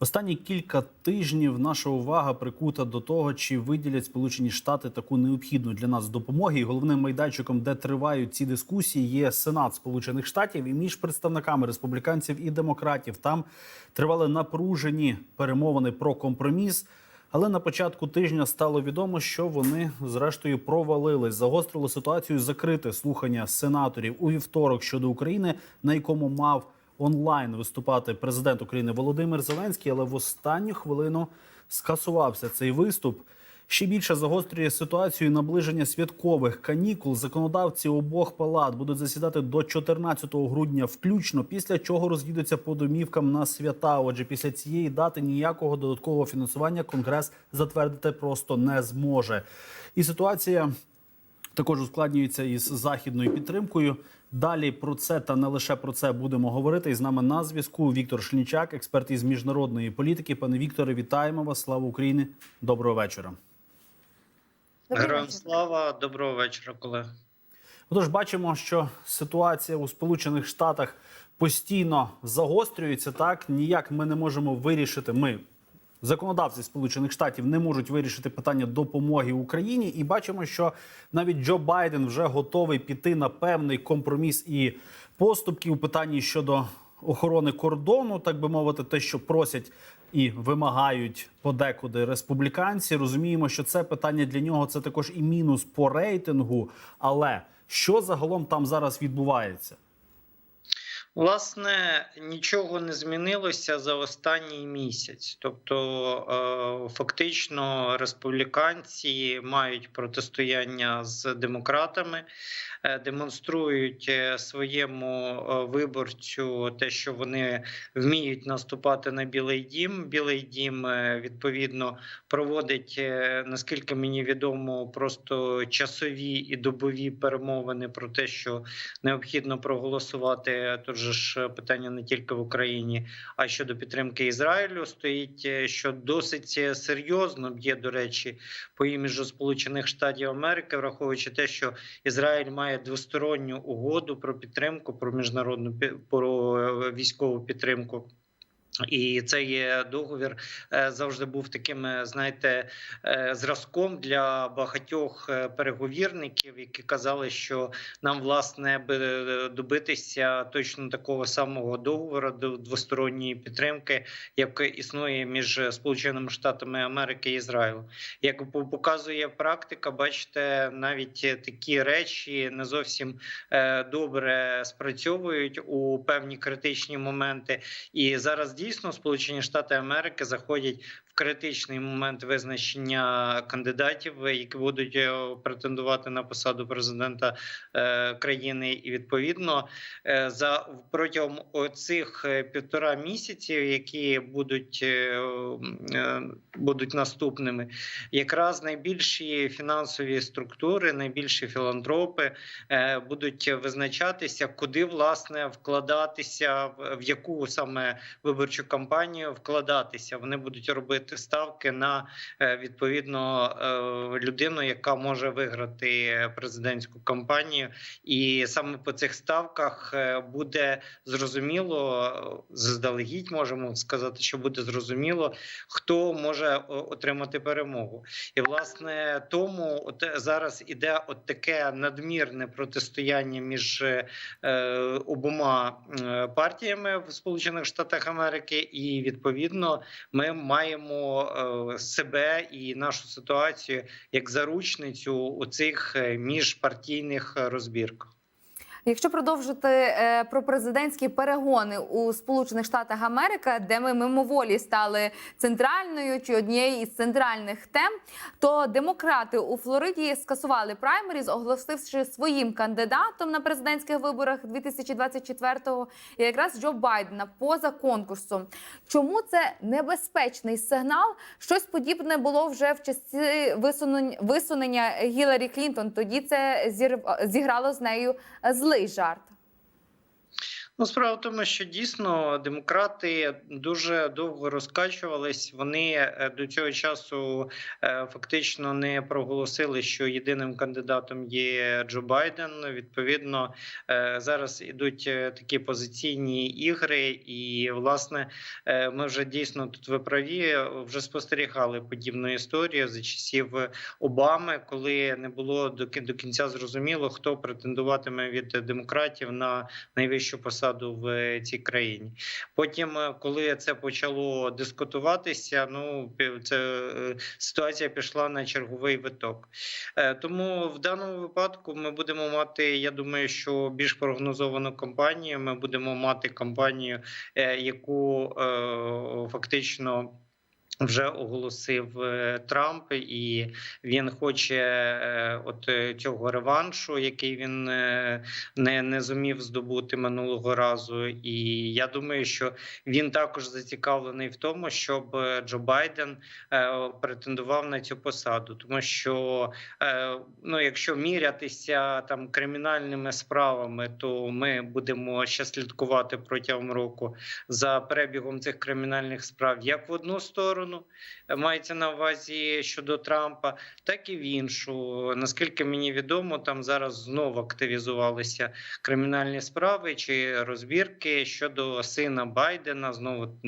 Останні кілька тижнів наша увага прикута до того, чи виділять Сполучені Штати таку необхідну для нас допомоги. І головним майданчиком, де тривають ці дискусії, є Сенат Сполучених Штатів. І між представниками республіканців і демократів там тривали напружені перемовини про компроміс. Але на початку тижня стало відомо, що вони зрештою провалились, загострили ситуацію закрите слухання сенаторів у вівторок щодо України, на якому мав онлайн виступати президент України Володимир Зеленський, але в останню хвилину скасувався цей виступ. Ще більше загострює ситуацію наближення святкових канікул. Законодавці обох палат будуть засідати до 14 грудня, включно після чого роз'їдуться по домівкам на свята. Отже, після цієї дати ніякого додаткового фінансування конгрес затвердити просто не зможе. І ситуація також ускладнюється із західною підтримкою. Далі про це та не лише про це будемо говорити. І з нами на зв'язку Віктор Шлінчак, експерт із міжнародної політики. Пане Вікторе, вітаємо вас! Слава Україні! Доброго вечора. Героям слава, доброго вечора, колеги. Отож, бачимо, що ситуація у Сполучених Штатах постійно загострюється. Так ніяк ми не можемо вирішити. Ми законодавці Сполучених Штатів не можуть вирішити питання допомоги Україні, і бачимо, що навіть Джо Байден вже готовий піти на певний компроміс і поступки у питанні щодо охорони кордону, так би мовити, те, що просять і вимагають подекуди республіканці. Розуміємо, що це питання для нього це також і мінус по рейтингу. Але що загалом там зараз відбувається? Власне, нічого не змінилося за останній місяць. Тобто, е, фактично, республіканці мають протистояння з демократами, е, демонструють е, своєму виборцю те, що вони вміють наступати на Білий Дім. Білий Дім відповідно проводить, наскільки мені відомо, просто часові і добові перемовини про те, що необхідно проголосувати. Тут же ж питання не тільки в Україні, а щодо підтримки Ізраїлю стоїть, е, що досить серйозно б'є, до речі, по іміджу Сполучених Штатів Америки, враховуючи те, що Ізраїль має двосторонню угоду про підтримку, про міжнародну про е, військову підтримку. І цей договір е, завжди був таким, е, знаєте, е, зразком для багатьох переговірників, які казали, що нам власне би добитися точно такого самого договору до двосторонньої підтримки, як існує між Сполученими Штатами Америки і Ізраїлем. Як по- показує практика, бачите, навіть такі речі не зовсім добре спрацьовують у певні критичні моменти. І зараз дійсно Сполучені Штати Америки заходять критичний момент визначення кандидатів, які будуть е, претендувати на посаду президента е, країни, і відповідно е, за протягом цих півтора місяців, які будуть, будуть наступними, якраз найбільші фінансові структури, найбільші філантропи будуть визначатися, куди власне вкладатися, в яку саме виборчу кампанію вкладатися. Вони будуть робити ставки на е, відповідно е, людину, яка може виграти президентську кампанію, і саме по цих ставках е, буде зрозуміло заздалегідь, можемо сказати, що буде зрозуміло, хто може отримати перемогу. І власне тому от зараз іде от таке надмірне протистояння між обома партіями в Сполучених Штатах Америки, і відповідно ми маємо е, себе і нашу ситуацію як заручницю у цих е, міжпартійних е, розбірках. Якщо продовжити е, про президентські перегони у Сполучених Штатах Америки, де ми мимоволі стали центральною чи однією із центральних тем, то демократи у Флориді скасували праймеріз, оголосивши своїм кандидатом на президентських виборах 2024-го і якраз Джо Байдена поза конкурсом. Чому це небезпечний сигнал? Щось подібне було вже в часі висунення Гіларі Клінтон. Тоді це зіграло з нею злий aleijar-te Ну, справа в тому, що дійсно демократи дуже довго розкачувались. Вони е, до цього часу е, фактично не проголосили, що єдиним кандидатом є Джо Байден. Відповідно, е, зараз ідуть такі позиційні ігри, і власне ми вже дійсно тут ви праві вже спостерігали подібну історію за часів Обами, коли не було до кінця зрозуміло, хто претендуватиме від демократів на найвищу посаду в цій країні. Потім, е, коли це почало дискутуватися, ну це е, ситуація пішла на черговий виток. Е, Тому в даному випадку ми будемо мати, я думаю, що більш прогнозовану кампанію. Ми будемо мати кампанію, е, яку фактично. Вже оголосив е, Трамп, і він хоче е, от е, цього реваншу, який він не, не зумів здобути минулого разу. І я думаю, що він також зацікавлений в тому, щоб Джо Байден претендував на цю посаду, тому що ну, якщо мірятися там кримінальними справами, то ми будемо ще слідкувати протягом року за перебігом цих кримінальних справ як в одну сторону, е, мається на увазі щодо Трампа, так і в іншу. Наскільки мені відомо, там зараз знову активізувалися кримінальні справи чи розбірки щодо сина Байдена. Знову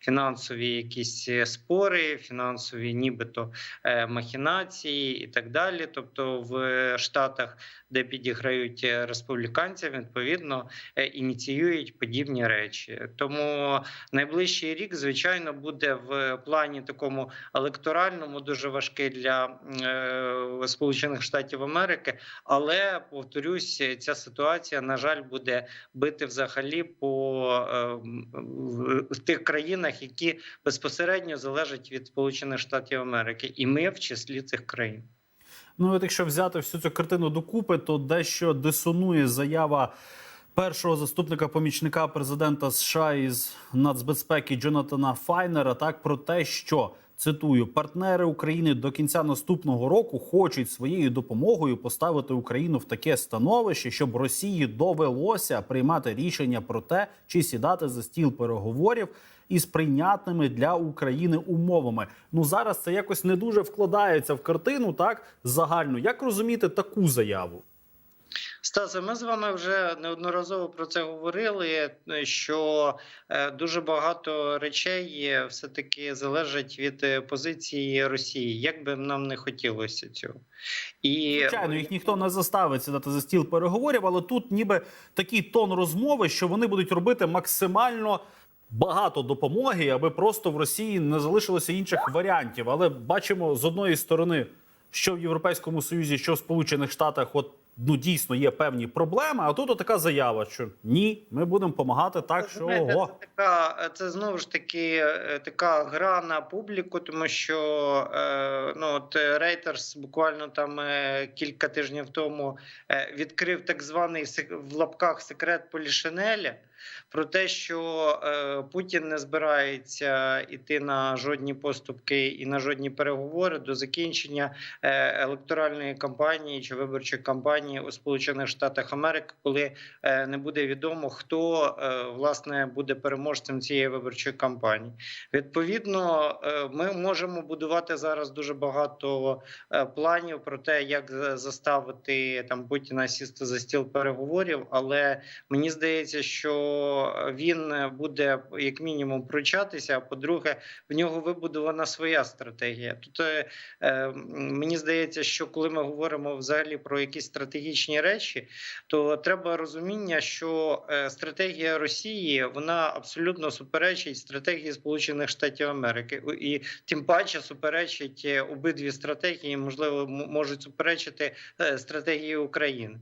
фінансові якісь е, спори, фінансові, нібито е, махінації і так далі. Тобто в Штатах, де підіграють республіканців, відповідно ініціюють подібні речі. Тому найближчий рік, звичайно, буде в плані такому електоральному дуже важкий для е, Сполучених Штатів Америки. Але повторюсь, ця ситуація на жаль буде бити взагалі по е, тих країнах, які безпосередньо залежать від Сполучених Штатів Америки, і ми в числі цих країн. Ну, от якщо взяти всю цю картину докупи, то дещо дисонує заява першого заступника помічника президента США із нацбезпеки Джонатана Файнера так про те, що цитую партнери України до кінця наступного року хочуть своєю допомогою поставити Україну в таке становище, щоб Росії довелося приймати рішення про те, чи сідати за стіл переговорів із прийнятними для України умовами. Ну зараз це якось не дуже вкладається в картину, так загальну. Як розуміти таку заяву? Стасе, ми з вами вже неодноразово про це говорили. Що е, дуже багато речей все таки залежать від е, позиції Росії, як би нам не хотілося цього. І Звичайно, їх ніхто не заставить сідати за стіл переговорів, але тут ніби такий тон розмови, що вони будуть робити максимально. Багато допомоги, аби просто в Росії не залишилося інших варіантів. Але бачимо з одної сторони, що в Європейському Союзі, що в Сполучених Штатах, от ну дійсно є певні проблеми. А тут така заява, що ні, ми будемо допомагати так, що Знаєте, ого. Це така, це знову ж таки е, така гра на публіку, тому що е, ну от Reuters буквально там е, кілька тижнів тому е, відкрив так званий в лапках секрет Полішинеля про те, що е, Путін не збирається йти на жодні поступки і на жодні переговори до закінчення е, електоральної кампанії чи виборчої кампанії у Сполучених Штатах Америки, коли е, не буде відомо, хто власне буде переможцем цієї виборчої кампанії. Відповідно, ми можемо будувати зараз дуже багато планів про те, як заставити там Путіна сісти за стіл переговорів. Але мені здається, що він буде як мінімум пручатися. А по-друге, в нього вибудована своя стратегія. Тут е, е, мені здається, що коли ми говоримо взагалі про якісь стратегічні речі, то треба розуміння, що е, стратегія Росії вона абсолютно суперечить стратегії Сполучених Штатів Америки, і тим паче суперечить е, обидві стратегії, можливо, можуть суперечити стратегії України.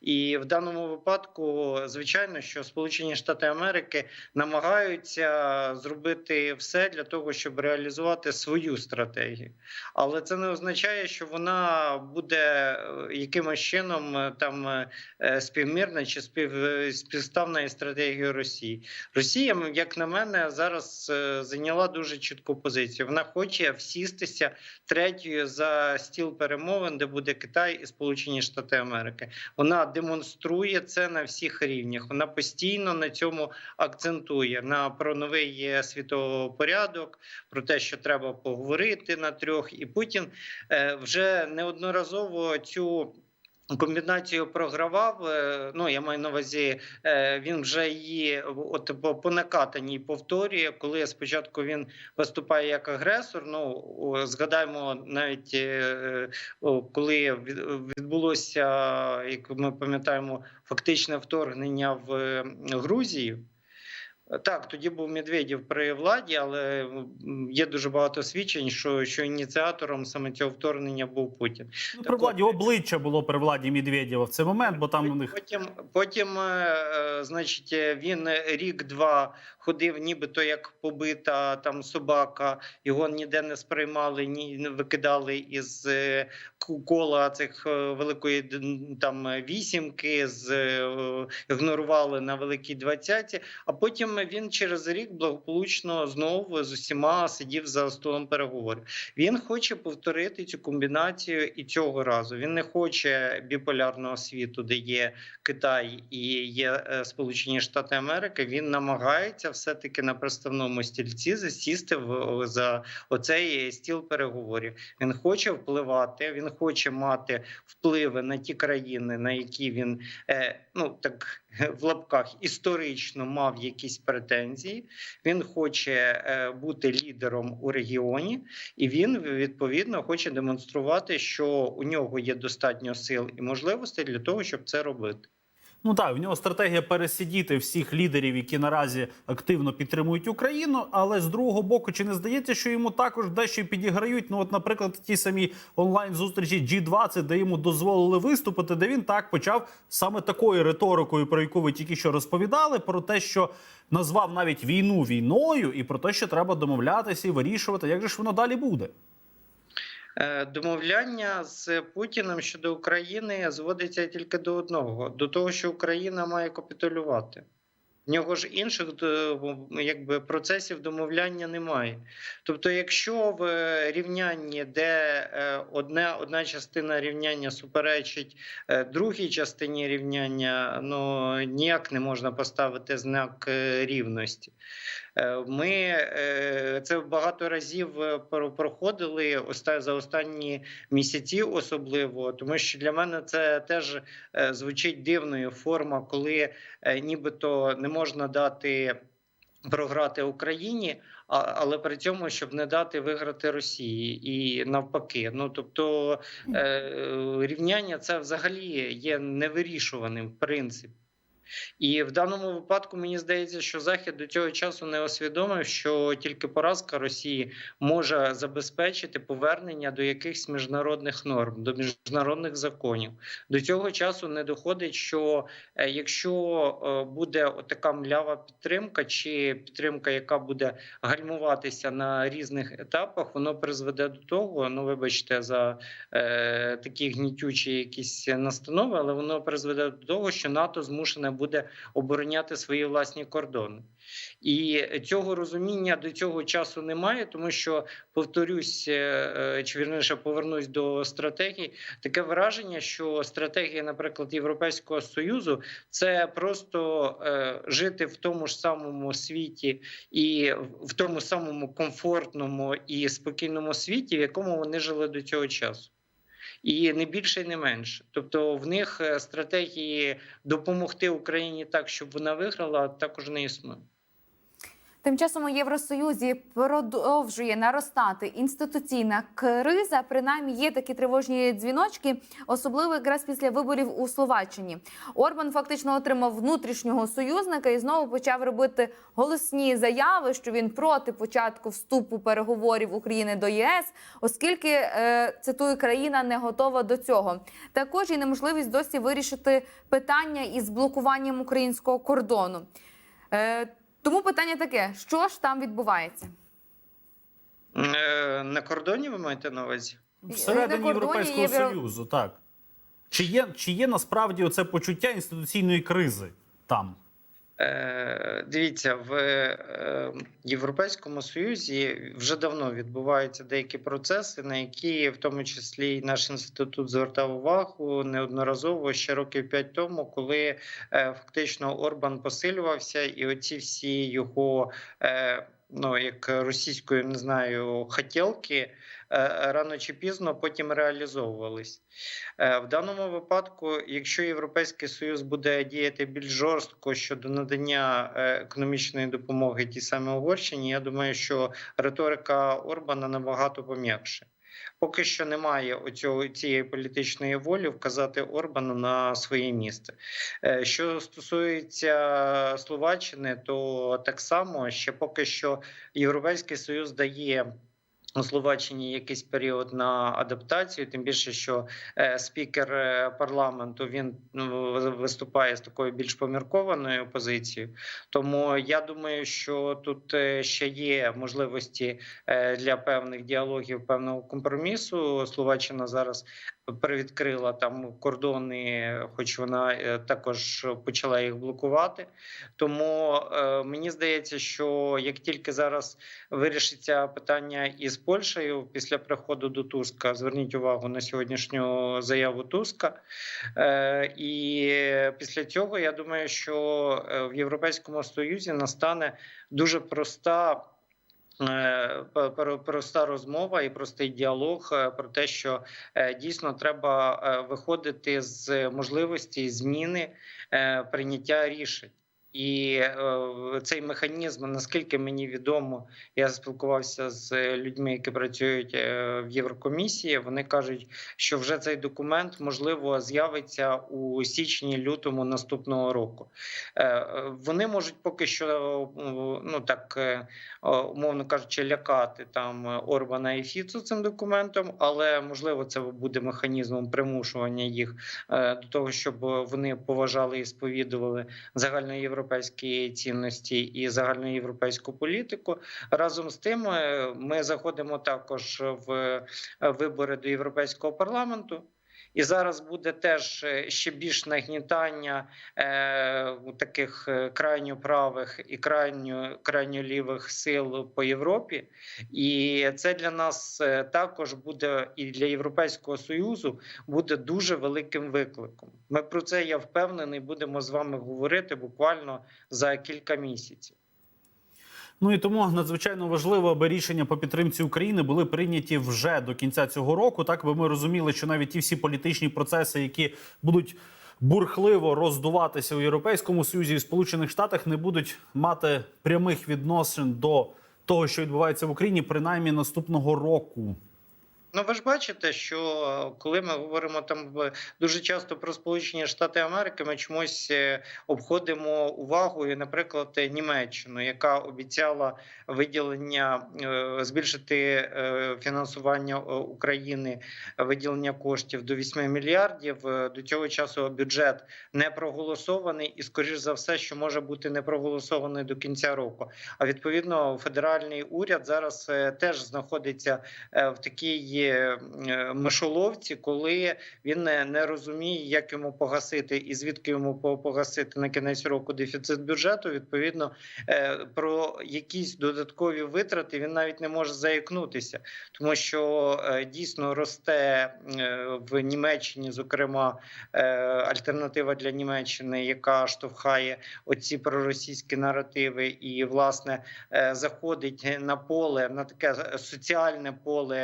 І в даному випадку, звичайно, що Сполучені Штати Америки намагаються зробити все для того, щоб реалізувати свою стратегію, але це не означає, що вона буде е, якимось чином е, там е, співмірна чи спів, співставна із Росії. Росія, як на мене, зараз зайняла дуже чітку позицію. Вона хоче всістися третьою за стіл перемовин, де буде Китай і Сполучені Штати Америки. Вона демонструє це на всіх рівнях. Вона постійно на цьому акцентує на про новий світовий світопорядок, про те, що треба поговорити на трьох, і Путін е, вже неодноразово цю. Комбінацію програвав. е, Ну я маю на увазі, е, він вже її от по, накатаній повторює. Коли спочатку він виступає як агресор. Ну згадаємо навіть е, коли відбулося, як ми пам'ятаємо, фактичне вторгнення в Грузію. Так, тоді був Медведєв при владі, але є дуже багато свідчень, що, що ініціатором саме цього вторгнення був Путін. Ну, при владі обличчя було при владі Медведєва в цей момент, бо там у них Потім, потім е, е, значить, е, він рік-два ходив, нібито як побита там собака. Його ніде не сприймали, ні не викидали із е, кола цих е, великої там вісімки, з е, ігнорували на великій двадцяті. А потім він через рік благополучно знову з усіма сидів за столом переговорів. Він хоче повторити цю комбінацію і цього разу. Він не хоче біполярного світу, де є Китай і є е, Сполучені Штати Америки. Він намагається все-таки на представному стільці засісти в за оцей стіл переговорів. Він хоче впливати, він хоче мати впливи на ті країни, на які він е, ну так в лапках історично мав якісь претензії. Він хоче е, бути лідером у регіоні, і він відповідно хоче демонструвати, що у нього є достатньо сил і можливостей для того, щоб це робити. Ну так, в нього стратегія пересидіти всіх лідерів, які наразі активно підтримують Україну. Але з другого боку, чи не здається, що йому також дещо підіграють? Ну, от, наприклад, ті самі онлайн зустрічі G20, де йому дозволили виступити, де він так почав саме такою риторикою, про яку ви тільки що розповідали, про те, що назвав навіть війну війною, і про те, що треба домовлятися і вирішувати, як же ж воно далі буде. Е, Домовляння з Путіним щодо України зводиться тільки до одного: до того, що Україна має капітулювати. В нього ж інших е, якби, процесів домовляння немає. Тобто, якщо в рівнянні, де е, одне, одна частина рівняння суперечить другій частині рівняння, ну ніяк не можна поставити знак рівності. Е, Ми е, це багато разів е, проходили за останні місяці, особливо, тому що для мене це теж звучить дивною форма, коли нібито не можна дати програти Україні, але при цьому щоб не дати виграти Росії і навпаки. Ну тобто рівняння це взагалі є невирішуваним в принципі. І в даному випадку мені здається, що Захід до цього часу не усвідомив, що тільки поразка Росії може забезпечити повернення до якихось міжнародних норм, до міжнародних законів. До цього часу не доходить, що е, якщо е, буде така млява підтримка, чи підтримка, яка буде гальмуватися на різних етапах, воно призведе до того. Ну, вибачте, за е, такі гнітючі якісь настанови, але воно призведе до того, що НАТО змушене буде обороняти свої власні кордони. І цього розуміння до цього часу немає, тому що повторюсь, е, е, чи вірніше повернусь до стратегії. Таке враження, що стратегія, наприклад, Європейського союзу, це просто е, жити в тому ж самому світі і в тому самому комфортному і спокійному світі, в якому вони жили до цього часу. І не більше, і не менше. Тобто в них е, стратегії допомогти Україні так, щоб вона виграла, також не існує. Тим часом у Євросоюзі продовжує наростати інституційна криза. Принаймні є такі тривожні дзвіночки, особливо якраз після виборів у Словаччині. Орбан фактично отримав внутрішнього союзника і знову почав робити голосні заяви, що він проти початку вступу переговорів України до ЄС, оскільки е, цитую країна не готова до цього. Також і неможливість досі вирішити питання із блокуванням українського кордону. Е, тому питання таке: що ж там відбувається? Е, На кордоні ви маєте на увазі? Всередині на Європейського є Союзу, так. Чи є, чи є насправді оце почуття інституційної кризи там? Е, Дивіться, в е, Європейському Союзі вже давно відбуваються деякі процеси, на які в тому числі наш інститут звертав увагу неодноразово ще років п'ять тому, коли е, фактично Орбан посилювався, і оці всі його. Ну, як російською не знаю, хотілки е, рано чи пізно потім реалізовувались. Е, В даному випадку, якщо Європейський Союз буде діяти більш жорстко щодо надання е, економічної допомоги тій самій Угорщині, я думаю, що риторика Орбана набагато пом'якше. Поки що немає оцього цієї політичної волі вказати Орбану на своє місце. Е, Що стосується Словаччини, то так само ще поки що Європейський Союз дає. У Словаччині якийсь період на адаптацію, тим більше, що е, спікер е, парламенту він ну, виступає з такою більш поміркованою позицією. Тому я думаю, що тут е, ще є можливості для певних діалогів, певного компромісу. Словаччина зараз привідкрила там кордони, хоч вона е, також почала їх блокувати. Тому е, мені здається, що як тільки зараз вирішиться питання із Польщею після приходу до Туска, зверніть увагу на сьогоднішню заяву Туска. Е, і після цього я думаю, що в Європейському Союзі настане дуже проста. Е, Проста розмова і простий діалог е, про те, що е, дійсно треба виходити з можливості зміни прийняття рішень. І е, цей механізм, наскільки мені відомо, я спілкувався з людьми, які працюють е, в Єврокомісії. Вони кажуть, що вже цей документ можливо з'явиться у січні-лютому наступного року. Е, е, вони можуть поки що е, ну так е, умовно кажучи, лякати там Орбана і Фіцу цим документом, але можливо це буде механізмом примушування їх е, до того, щоб вони поважали і сповідували загальноєвропейські цінності і загальноєвропейську політику. Разом з тим, е, ми заходимо також в е, вибори до європейського парламенту. І зараз буде теж е, ще більш нагнітання е, таких е, крайньо правих і крайньо крайньо лівих сил по Європі, і це для нас е, також буде і для Європейського союзу буде дуже великим викликом. Ми про це я впевнений, будемо з вами говорити буквально за кілька місяців. Ну і тому надзвичайно важливо, аби рішення по підтримці України були прийняті вже до кінця цього року. Так би ми розуміли, що навіть ті всі політичні процеси, які будуть бурхливо роздуватися у Європейському Союзі і Сполучених Штатах, не будуть мати прямих відносин до того, що відбувається в Україні, принаймні наступного року. Ну, ви ж бачите, що коли ми говоримо там дуже часто про Сполучені Штати Америки, ми чомусь е, обходимо увагою, наприклад, Німеччину, яка обіцяла виділення е, збільшити е, фінансування е, України, виділення коштів до 8 мільярдів. Е, До цього часу бюджет не проголосований, і скоріш за все, що може бути не проголосований до кінця року. А відповідно, федеральний уряд зараз е, теж знаходиться е, в такій е, мишоловці, коли він не, розуміє, як йому погасити і звідки йому погасити на кінець року дефіцит бюджету. Відповідно, е, про якісь додаткові витрати він навіть не може заікнутися, тому що е, дійсно росте в Німеччині, зокрема, альтернатива для Німеччини, яка штовхає оці проросійські наративи, і власне заходить на поле на таке соціальне поле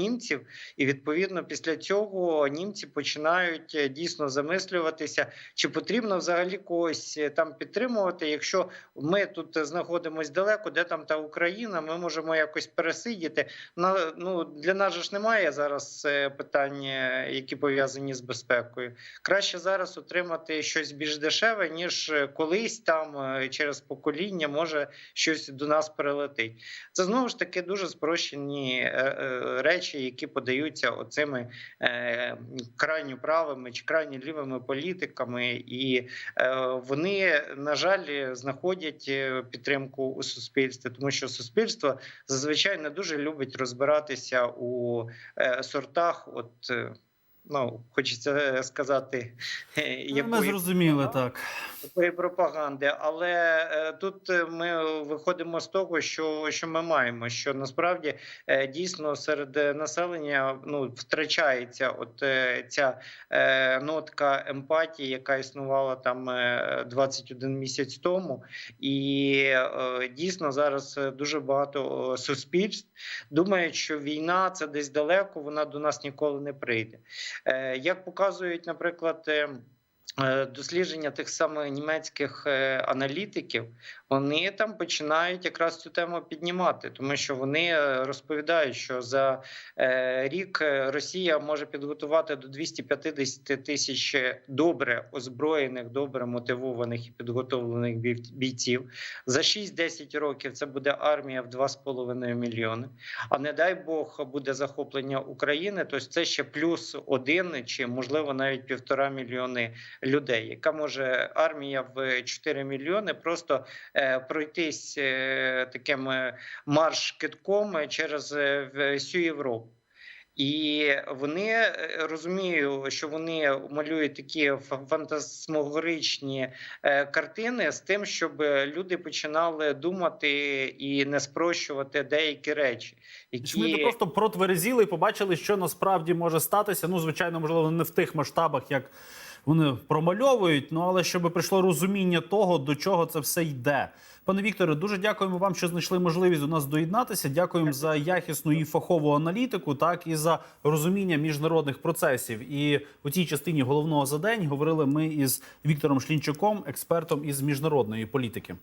німців, і відповідно після цього німці починають е, дійсно замислюватися, чи потрібно взагалі когось е, там підтримувати. Якщо ми тут знаходимося далеко, де там та Україна, ми можемо якось пересидіти. На ну для нас ж немає зараз е, питань, е, які пов'язані з безпекою. Краще зараз отримати щось більш дешеве, ніж колись там через покоління може щось до нас прилетить. Це знову ж таки дуже спрощені е, речі, які подаються оцими е, крайньо правими чи крайньо лівими політиками, і е, вони на жаль знаходять е, підтримку у суспільстві, тому що суспільство зазвичай не дуже любить розбиратися у сортах. От Ну, хочеться сказати, Ну, якої Ми зрозуміли так. такої пропаганди. Але е, тут е, ми виходимо з того, що, що ми маємо. Що насправді е, дійсно серед е, населення ну втрачається от е, ця е, нотка емпатії, яка існувала там е, 21 місяць тому, і е, дійсно зараз е, дуже багато е, суспільств думають, що війна це десь далеко, вона до нас ніколи не прийде. Е, Як показують, наприклад. Е, Дослідження тих самих німецьких е, аналітиків, вони там починають якраз цю тему піднімати, тому що вони е, розповідають, що за рік Росія може підготувати до 250 тисяч добре озброєних, добре мотивованих і підготовлених бій- бійців. За 6-10 років це буде армія в 2,5 мільйони. А не дай Бог буде захоплення України, то це ще плюс один чи можливо навіть півтора мільйони людей, яка може армія в 4 мільйони просто е, пройтись е, таким е, марш-китком через е, всю Європу. І вони розумію, що вони малюють такі фа- фантасмогоричні картини з тим, щоб люди починали думати і не спрощувати деякі речі, Ми які просто протверезіли і побачили, що насправді може статися. Ну, звичайно, можливо, не в тих масштабах, як вони промальовують. Ну але щоб прийшло розуміння того, до чого це все йде. Пане Вікторе, дуже дякуємо вам, що знайшли можливість до нас доєднатися. Дякуємо за якісну і фахову аналітику, так і за розуміння міжнародних процесів. І у цій частині головного за день говорили ми із Віктором Шлінчуком, експертом із міжнародної політики.